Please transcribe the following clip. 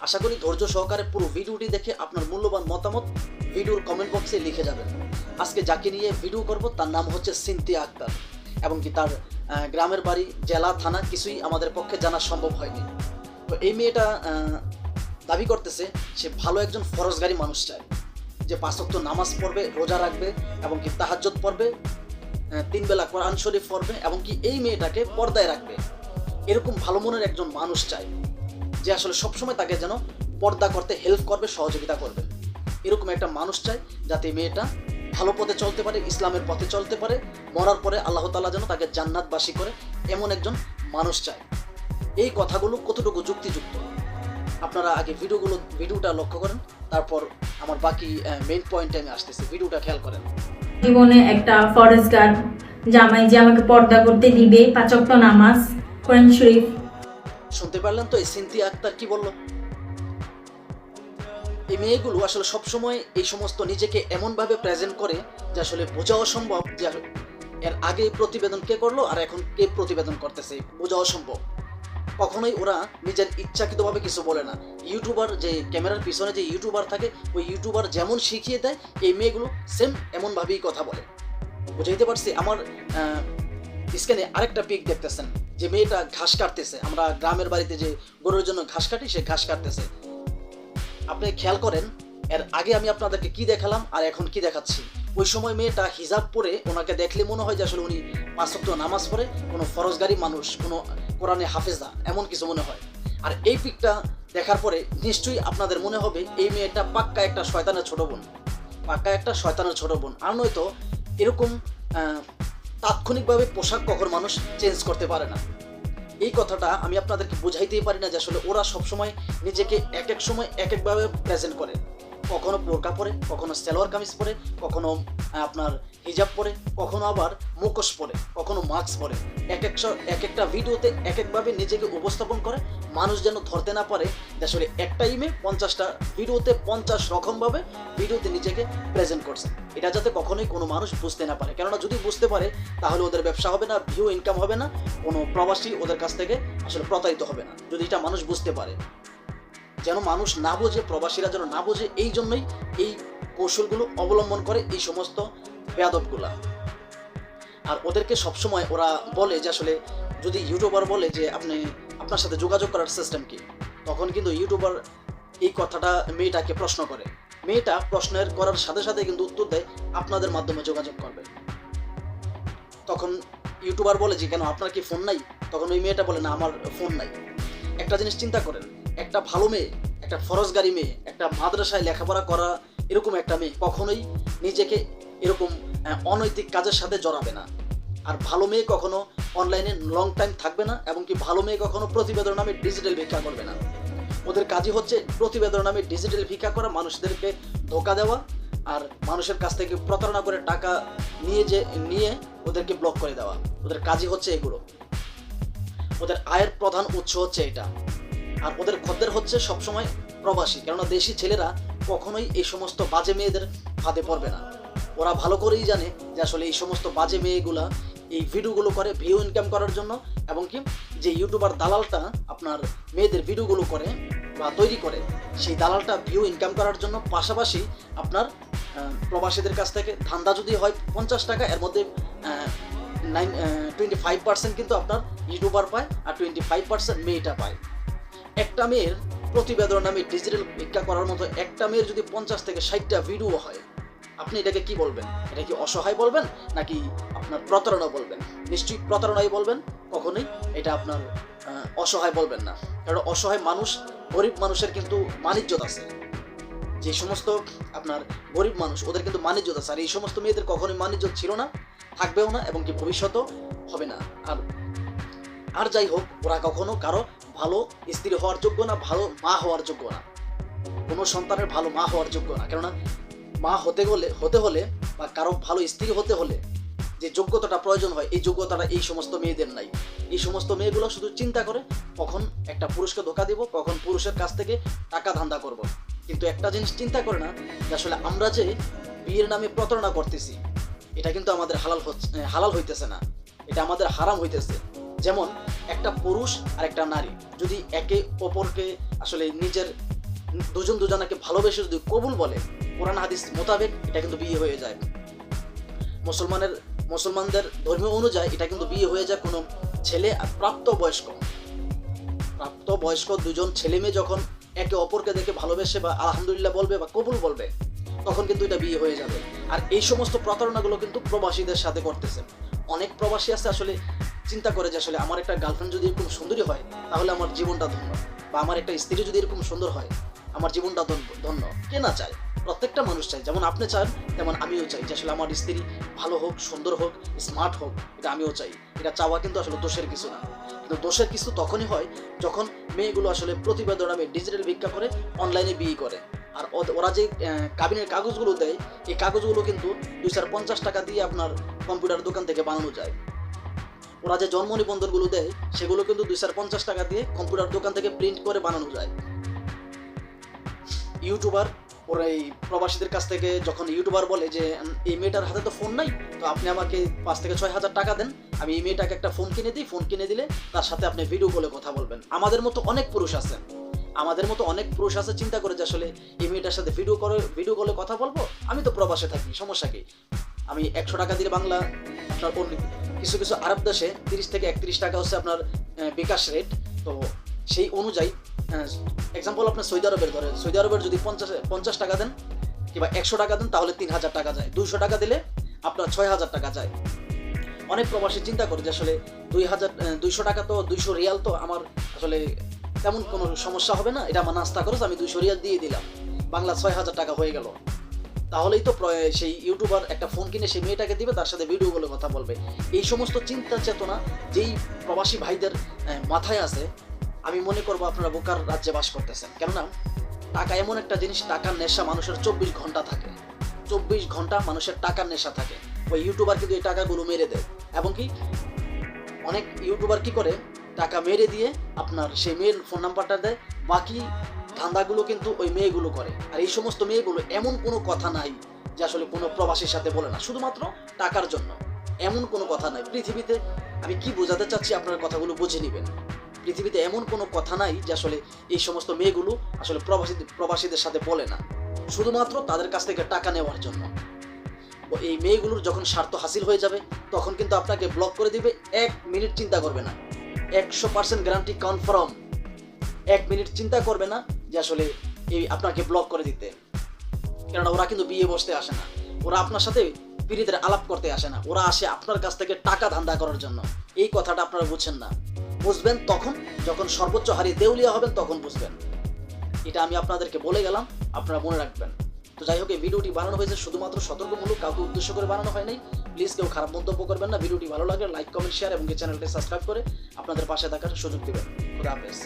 আশা করি ধৈর্য সহকারে পুরো ভিডিওটি দেখে আপনার মূল্যবান মতামত ভিডিওর কমেন্ট বক্সে লিখে যাবেন। আজকে যাকে নিয়ে ভিডিও করব, তার নাম হচ্ছে সিনতিয়া আক্তার। এবং কি তার গ্রামের বাড়ি, জেলা, থানা কিছুই আমাদের পক্ষে জানা সম্ভব হয়নি। তো এই মেয়েটা দাবি করতেছে, সে ভালো একজন ফরজগারী মানুষ চায়। যে পাঁচক্ত নামাজ পড়বে, রোজা রাখবে, এবং কি তাহাজ্জত পড়বে তিন বেলা কোরআন শরীফ পড়বে, এবং কি এই মেয়েটাকে পর্দায় রাখবে। এরকম ভালো মনের একজন মানুষ চাই যে আসলে সবসময় তাকে যেন পর্দা করতে হেল্প করবে, সহযোগিতা করবে। এরকম একটা মানুষ চাই যাতে মেয়েটা ভালো পথে চলতে পারে, ইসলামের পথে চলতে পারে, মরার পরে আল্লাহ তালা যেন তাকে জান্নাতবাসী করে এমন একজন মানুষ চায়। এই কথাগুলো কতটুকু যুক্তিযুক্ত? আপনারা আগে ভিডিওগুলো, ভিডিওটা লক্ষ্য করেন, তারপর আমার বাকি মেইন পয়েন্টে আমি আসতেছি। ভিডিওটা খেয়াল করেন। জীবনে একটা ফরেস্ট গার্ড, জামাই যে আমাকে পর্দা করতে দিবে পাচক্ত নামাজ, কোরআন শরীফ শুনতে পারলেন তো, এই সিনথি আক্তার কি বলল? এই মেয়েগুলো আসলে সবসময় এই সমস্ত নিজেকে এমনভাবে প্রেজেন্ট করে যে আসলে বোঝা অসম্ভব যে এর আগে প্রতিবেদন কে করল আর এখন কে প্রতিবেদন করতেছে, বোঝা অসম্ভব। কখনোই ওরা নিজের ইচ্ছাকৃতভাবে কিছু বলে না। ইউটিউবার যে ক্যামেরার পিছনে যে ইউটিউবার থাকে, ওই ইউটিউবার যেমন শিখিয়ে দেয়, এই মেয়েগুলো সেম এমনভাবেই কথা বলে। বুঝাইতে পারছি? আমার স্ক্যানে আরেকটা পিক দেখতেছেন। যে মেয়েটা ঘাস কাটতেছে, আমরা গ্রামের বাড়িতে যে গরুর জন্য ঘাস কাটি, সে ঘাস কাটতেছে। আপনি খেয়াল করেন, এর আগে আমি আপনাদেরকে কি দেখালাম আর এখন কি দেখাচ্ছি? ওই সময় মেয়েটা হিজাব পরে ওনাকে দেখলে মনে হয় যে আসলে উনি পাঁচ ওয়াক্ত নামাজ পড়ে, কোনো ফরজগারি মানুষ, কোনো কোরআনে হাফেজা, এমন কিছু মনে হয়। আর এই পিকটা দেখার পরে নিশ্চয়ই আপনাদের মনে হবে, এই মেয়েটা পাক্কা একটা শয়তানের ছোট বোন। পাক্কা একটা শয়তানের ছোট বোন। আর নয়তো এরকম তাৎক্ষণিকভাবে পোশাক কখন মানুষ চেঞ্জ করতে পারে না। এই কথাটা আমি আপনাদেরকে বোঝাইতেই পারি না যে আসলে ওরা সবসময় নিজেকে এক এক সময় এক একভাবে প্রেজেন্ট করে। কখনো বোরকা পরে, কখনো সালোয়ার কামিজ পরে, কখনো আপনার হিজাব পরে, কখনো আবার মুখোশ পরে, কখনো মাস্ক পরে। এক এক এক একটা ভিডিওতে এক একভাবে নিজেকে উপস্থাপন করে। মানুষ যেন ধরতে না পারে আসলে একটা ইমে পঞ্চাশটা ভিডিওতে পঞ্চাশ রকমভাবে ভিডিওতে নিজেকে প্রেজেন্ট করছে। এটা যাতে কখনোই কোনো মানুষ বুঝতে না পারে। কেননা যদি বুঝতে পারে, তাহলে ওদের ব্যবসা হবে না ভিউ ইনকাম হবে না, কোনো প্রবাসী ওদের কাছ থেকে আসলে প্রতারিত হবে না। যদি এটা মানুষ বুঝতে পারে। যেন মানুষ না বোঝে, প্রবাসীরা যেন না বোঝে, এই জন্যই এই কৌশলগুলো অবলম্বন করে এই সমস্ত বেয়াদবগুলা। আর ওদেরকে সবসময় ওরা বলে যে আসলে যদি ইউটিউবার বলে যে আপনি, আপনার সাথে যোগাযোগ করার সিস্টেম কি? তখন কিন্তু ইউটিউবার এই কথাটা মেয়েটাকে প্রশ্ন করে। মেয়েটা প্রশ্নের করার সাথে সাথে কিন্তু উত্তর দেয়, আপনাদের মাধ্যমে যোগাযোগ করবে। তখন ইউটিউবার বলে যে, কেন আপনার কি ফোন নাই? তখন ওই মেয়েটা বলে, না, আমার ফোন নাই। একটা জিনিস চিন্তা করেন একটা ভালো মেয়ে, একটা ফরজগারি মেয়ে, একটা মাদ্রাসায় লেখাপড়া করা এরকম একটা মেয়ে কখনোই নিজেকে এরকম অনৈতিক কাজের সাথে জড়াবে না। আর ভালো মেয়ে কখনো অনলাইনে লং টাইম থাকবে না এবং কি ভালো মেয়ে কখনো প্রতিবেদন নামে ডিজিটাল ভিক্ষা করবে না। ওদের কাজই হচ্ছে প্রতিবেদন নামে ডিজিটাল ভিক্ষা করা, মানুষদেরকে ধোকা দেওয়া, আর মানুষের কাছ থেকে প্রতারণা করে টাকা নিয়ে যে, নিয়ে ওদেরকে ব্লক করে দেওয়া। ওদের কাজই হচ্ছে এগুলো। ওদের আয়ের প্রধান উৎস হচ্ছে এটা। আর ওদের খদ্দের হচ্ছে সবসময় প্রবাসী। কেননা দেশি ছেলেরা কখনোই এই সমস্ত বাজে মেয়েদের ফাঁদে পড়বে না। ওরা ভালো করেই জানে যে আসলে এই সমস্ত বাজে মেয়েগুলা এই ভিডিওগুলো করে ভিউ ইনকাম করার জন্য এবং কি যে ইউটিউবার দালালটা আপনার মেয়েদের ভিডিওগুলো করে বা তৈরি করে, সেই দালালটা ভিউ ইনকাম করার জন্য পাশাপাশি আপনার প্রবাসীদের কাছ থেকে ধান্দা যদি হয় পঞ্চাশ টাকা, এর মধ্যে নাইন টোয়েন্টি ফাইভ পার্সেন্ট কিন্তু আপনার ইউটিউবার পায় আর টোয়েন্টি ফাইভ পার্সেন্ট মেয়েটা পায়। একটা মেয়ের প্রতিবেদন নামে ডিজিটাল ভিক্ষা করার মতো একটা মেয়ের যদি পঞ্চাশ থেকে ষাটটা ভিডিও হয়, আপনি এটাকে কি বলবেন? এটা কি অসহায় বলবেন? নাকি আপনার প্রতারণা বলবেন? নিশ্চয়ই প্রতারণাই বলবেন, কখনোই এটা আপনার অসহায় বলবেন না। কারণ অসহায় মানুষ গরিব মানুষের কিন্তু মানিজ্যত আছে। যে সমস্ত আপনার গরিব মানুষ, ওদের কিন্তু মানিজ্যত আছে। আর এই সমস্ত মেয়েদের কখনোই মানিজ্য ছিল না, থাকবেও না, এবং কি ভবিষ্যতও হবে না। আর আর যাই হোক, ওরা কখনো কারও ভালো স্ত্রী হওয়ার যোগ্য না, ভালো মা হওয়ার যোগ্য না? কোনো সন্তানের ভালো মা হওয়ার যোগ্য না। কেননা মা হতে গেলে, হতে হলে বা কারও ভালো স্ত্রী হতে হলে যে যোগ্যতাটা প্রয়োজন হয়, এই যোগ্যতাটা এই সমস্ত মেয়েদের নাই। এই সমস্ত মেয়েগুলো শুধু চিন্তা করে, কখন একটা পুরুষকে ধোকা দিব, কখন পুরুষের কাছ থেকে টাকা ধান্দা করব। কিন্তু একটা জিনিস চিন্তা করে না, যে আসলে আমরা যে বিয়ের নামে প্রতারণা করতেছি, এটা কিন্তু আমাদের হালাল হালাল হইতেছে না। এটা আমাদের হারাম হইতেছে। যেমন একটা পুরুষ আর একটা নারী। যদি একে অপরকে আসলে নিজের দুজন দুজনাকে ভালোবেসে যদি কবুল বলে, কোরআন হাদিস মোতাবেক এটা কিন্তু বিয়ে হয়ে যায় মুসলমানের, মুসলমানদের ধর্মীয় অনুযায়ী এটা কিন্তু বিয়ে হয়ে যায় কোনো ছেলে আর প্রাপ্ত বয়স্ক প্রাপ্ত বয়স্ক দুজন ছেলে মেয়ে যখন একে অপরকে দেখে ভালোবেসে বা আলহামদুলিল্লাহ বলবে বা কবুল বলবে, তখন কিন্তু এটা বিয়ে হয়ে যাবে। আর এই সমস্ত প্রতারণাগুলো কিন্তু প্রবাসীদের সাথে করতেছে। অনেক প্রবাসী আছে আসলে চিন্তা করে যে আসলে আমার একটা গার্লফ্রেন্ড যদি এরকম সুন্দরী হয়, তাহলে আমার জীবনটা ধন্য। বা আমার একটা স্ত্রী যদি এরকম সুন্দর হয়, আমার জীবনটা ধন্য কে না চায়? প্রত্যেকটা মানুষ চায়। যেমন আপনি চান, তেমন আমিও চাই যে আসলে আমার স্ত্রী ভালো হোক, সুন্দর হোক স্মার্ট হোক, এটা আমিও চাই। এটা চাওয়া কিন্তু আসলে দোষের কিছু না। কিন্তু দোষের কিছু তখনই হয় যখন মেয়েগুলো আসলে প্রতিবেদন আমি ডিজিটাল ভিক্ষা করে অনলাইনে বিয়ে করে। আর ওরা যে কাবিনের কাগজগুলো দেয়, এই কাগজগুলো কিন্তু দুইশো পঞ্চাশ টাকা দিয়ে আপনার কম্পিউটার দোকান থেকে বানানো যায়। ওরা যে জন্ম নিবন্ধনগুলো দেয়, সেগুলো কিন্তু দুইশো পঞ্চাশ টাকা দিয়ে কম্পিউটার দোকান থেকে প্রিন্ট করে বানানো যায়। ইউটিউবার, ওরা এই প্রবাসীদের কাছ থেকে যখন ইউটিউবার বলে যে, এই মেয়েটার হাতে তো ফোন নাই, তো আপনি আমাকে পাঁচ থেকে ছয় হাজার টাকা দেন, আমি এই মেয়েটাকে একটা ফোন কিনে দিই, ফোন কিনে দিলে তার সাথে আপনি ভিডিও কলে কথা বলবেন। আমাদের মতো অনেক পুরুষ আছে। আমাদের মতো অনেক পুরুষ আছে, চিন্তা করে যে আসলে এই মেয়েটার সাথে ভিডিও করে ভিডিও কলে কথা বলব? আমি তো প্রবাসে থাকি, সমস্যা কি? আমি একশো টাকা দিয়ে বাংলা আপনার অন্য কিছু কিছু আরব দেশে তিরিশ থেকে একত্রিশ টাকা হচ্ছে আপনার বিকাশ রেট তো সেই অনুযায়ী এক্সাম্পল আপনার সৌদি আরবের ধরে সৌদি আরবের যদি পঞ্চাশ পঞ্চাশ টাকা দেন, কিংবা একশো টাকা দেন, তাহলে তিন হাজার টাকা যায়। দুইশো টাকা দিলে আপনার ছয় হাজার টাকা যায়। অনেক প্রবাসী চিন্তা করে যে আসলে দুই হাজার দুইশো টাকা তো, দুইশো রিয়াল তো আমার আসলে তেমন কোনো সমস্যা হবে না। এটা আমার নাস্তা খরচ, আমি দুইশো রিয়াল দিয়ে দিলাম। বাংলা ছয় হাজার টাকা হয়ে গেল। তাহলেই তো সেই ইউটিউবার একটা ফোন কিনে সেই মেয়েটাকে দিবে, তার সাথে ভিডিও বলে কথা বলবে। এই সমস্ত চিন্তা চেতনা যেই প্রবাসী ভাইদের মাথায় আছে, আমি মনে করব আপনারা বোকার রাজ্যে বাস করতেছেন। কেননা, টাকা এমন একটা জিনিস, টাকার নেশা মানুষের চব্বিশ ঘণ্টা থাকে। চব্বিশ ঘণ্টা মানুষের টাকার নেশা থাকে। ওই ইউটিউবার কিন্তু এই টাকাগুলো মেরে দেয়। এবং কি, অনেক ইউটিউবার কি করে, টাকা মেরে দিয়ে আপনার সেই মেয়ের ফোন নাম্বারটা দেয়, বাকি ধান্দাগুলো কিন্তু ওই মেয়েগুলো করে। আর এই সমস্ত মেয়েগুলো এমন কোনো কথা নাই যে আসলে কোনো প্রবাসীর সাথে বলে না। শুধুমাত্র টাকার জন্য। এমন কোনো কথা নাই। পৃথিবীতে আমি কি বোঝাতে চাচ্ছি আপনার কথাগুলো বুঝে নেবেন। পৃথিবীতে এমন কোনো কথা নাই যে আসলে এই সমস্ত মেয়েগুলো আসলে প্রবাসী প্রবাসীদের সাথে বলে না। শুধুমাত্র তাদের কাছ থেকে টাকা নেওয়ার জন্য। ও এই মেয়েগুলোর যখন স্বার্থ হাসিল হয়ে যাবে, তখন কিন্তু আপনাকে ব্লক করে দিবে। এক মিনিট চিন্তা করবে না। একশো পার্সেন্ট গ্যারান্টি কনফার্ম এক মিনিট চিন্তা করবে না যে আসলে এই আপনাকে ব্লক করে দিতে। কেননা ওরা কিন্তু বিয়ে বসতে আসে না। ওরা আপনার সাথে পিড়িতের আলাপ করতে আসে না। ওরা আসে আপনার কাছ থেকে টাকা ধান্দা করার জন্য। এই কথাটা আপনারা বুঝছেন না। বুঝবেন তখন, যখন সর্বোচ্চ হারিয়ে দেউলিয়া হবেন, তখন বুঝবেন। এটা আমি আপনাদেরকে বলে গেলাম, আপনারা মনে রাখবেন। তো যাই হোক, এই ভিডিওটি বানানো হয়েছে শুধুমাত্র সতর্কমূলক, কাউকে উদ্দেশ্য করে বানানো হয় নাই। প্লিজ কেউ খারাপ মন্তব্য করবেন না। ভিডিওটি ভালো লাগলে লাইক, কমেন্ট শেয়ার এবং চ্যানেলটি সাবস্ক্রাইব করে আপনাদের পাশে থাকার সুযোগ দেবেন। খুদা হাফেজ।